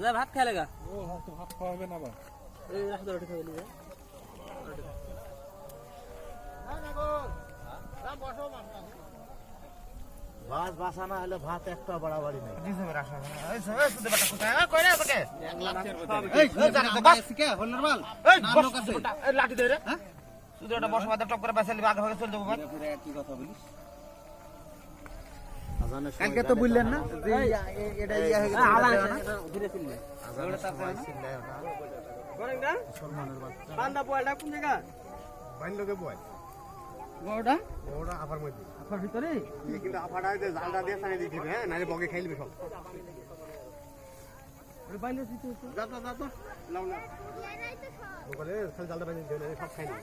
যা ভাত খেলে গা ও তো ভাত খাওয়াবে না আবার এই রাখো রুটি খাবে নিয়ে ভাত বাসানা হলে ভাত একটা বাড়াবাড়ি নেই লাঠি ধরে শুধু ওটা বসে মাথা টপ করে বেসালি আগে ভাগে চলে যাব কি কথা বলিস? কালকে তো বললেন না যে এটা ইয়া হয়ে গেছে আলা ধীরে ফেললে আজানের সময় করেন না? মুসলমানের বাচ্চা। বান্দা পয়লা কোন জায়গা? বাইন্ডকে বয়। বড়টা? ওটা আবার মধ্যে। আপনার ভিতরে? কিন্তু আফাটা জালটা দিয়ে সাইড দিয়ে দিবে হ্যাঁ নালে বগে খাইলবে সব। ওই বাইলে দিতে যা যা যা লাও না বলে খালি জালটা বাইরে দিয়ে সব খাই নিবে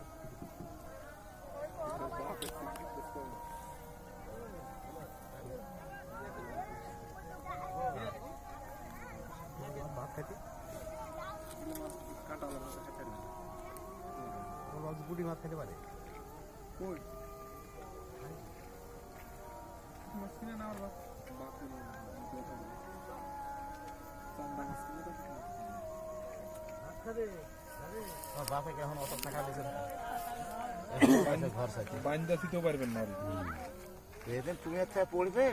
বাবু? পুটি মাছ খেতে পারে আমার বাপে এখন অত টাকা দিয়েছে না এখন পয়সা ঘর সাথে বাইন্দা দিতেও পারবেন না তুমি একটা পড়বে